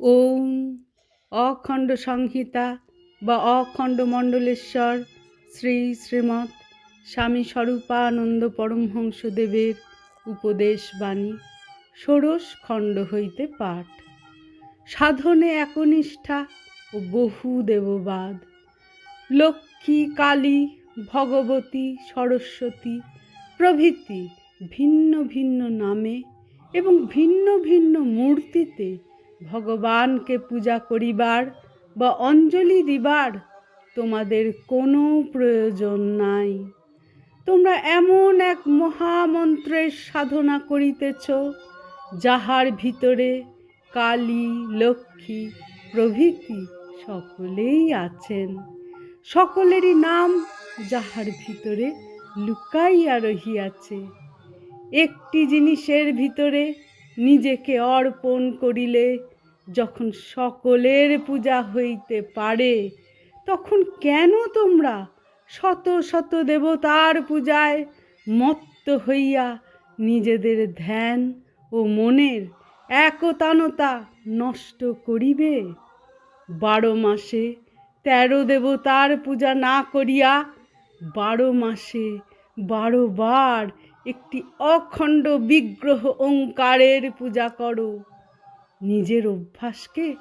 ওম অখণ্ড সংহিতা বা অখণ্ড মণ্ডলেশ্বর শ্রী শ্রীমৎ স্বামী স্বরূপানন্দ পরমহংসদেবের উপদেশ বাণী ষোড়শ খণ্ড হইতে পাঠ। সাধনে একনিষ্ঠা ও বহু দেববাদ। লক্ষ্মী, কালী, ভগবতী, সরস্বতী প্রভৃতি ভিন্ন ভিন্ন নামে এবং ভিন্ন ভিন্ন মূর্তিতে ভগবানকে পূজা করিবার বা অঞ্জলি দিবার তোমাদের কোনো প্রয়োজন নাই। তোমরা এমন এক মহামন্ত্রের সাধনা করিতেছ, যাহার ভিতরে কালী, লক্ষ্মী প্রভৃতি সকলেই আছেন। সকলেরই নাম যাহার ভিতরে লুকাইয়া রহিয়াছে। একটি জিনিসের ভিতরে নিজেকে অর্পণ করিলে যখন সকলের পূজা হইতে পারে, তখন কেন তোমরা শত শত দেবতার পূজায় মত্ত হইয়া নিজেদের ধ্যান ও মনের একতানতা নষ্ট করিবে? বারো মাসে তেরো দেবতার পূজা না করিয়া বারো মাসে বারো বার অখণ্ড বিগ্রহ ওঙ্কারের পূজা করো। নিজের অভ্যাসকে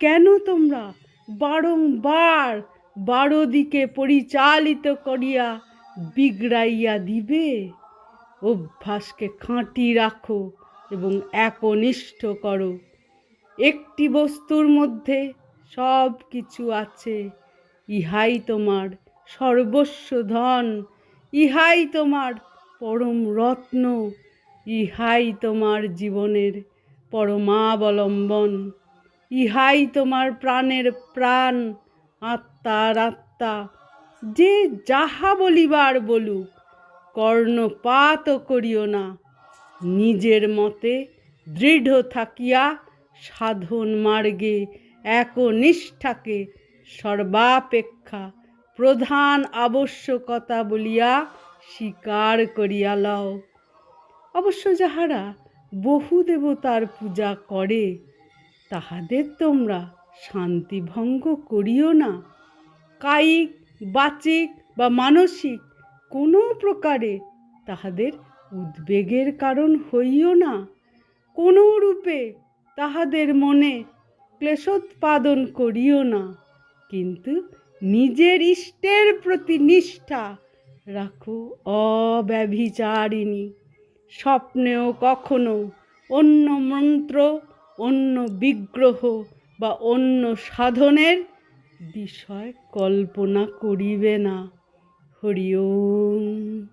কেন তোমরা বারংবার বারো দিকে পরিচালিত করিয়া বিগড়াইয়া দিবে? অভ্যাসকে খাঁটি রাখো এবং একনিষ্ঠ করো। একটি বস্তুর মধ্যে সব কিছু আছে, ইহাই তোমার সর্বস্ব ধন, ইহাই তোমার পরম রত্ন, ইহাই তোমার জীবনের পরমাবলম্বন। ইহাই তোমার প্রাণের প্রাণ, আত্মার আত্মা। যে যাহা বলিবার বলুক, কর্ণপাত করিও না। নিজের মতে দৃঢ় থাকিয়া সাধন মার্গে একনিষ্ঠাকে সর্বাপেক্ষা প্রধান আবশ্যকতা বলিয়া স্বীকার করিয়া লও। অবশ্য যাহারা বহু দেবতার পূজা করে, তাহাদের তোমরা শান্তিভঙ্গ করিও না। কায়িক, বাচিক বা মানসিক কোনো প্রকারে তাহাদের উদ্বেগের কারণ হইও না। কোনো রূপে তাহাদের মনে ক্লেশোৎপাদন করিও না। কিন্তু নিজের ইষ্টের প্রতি নিষ্ঠা রাখো অব্যভিচারিণী। স্বপ্নেও কখনো অন্য মন্ত্র, অন্য বিগ্রহ বা অন্য সাধনের বিষয় কল্পনা করিবে না। হরি ওম।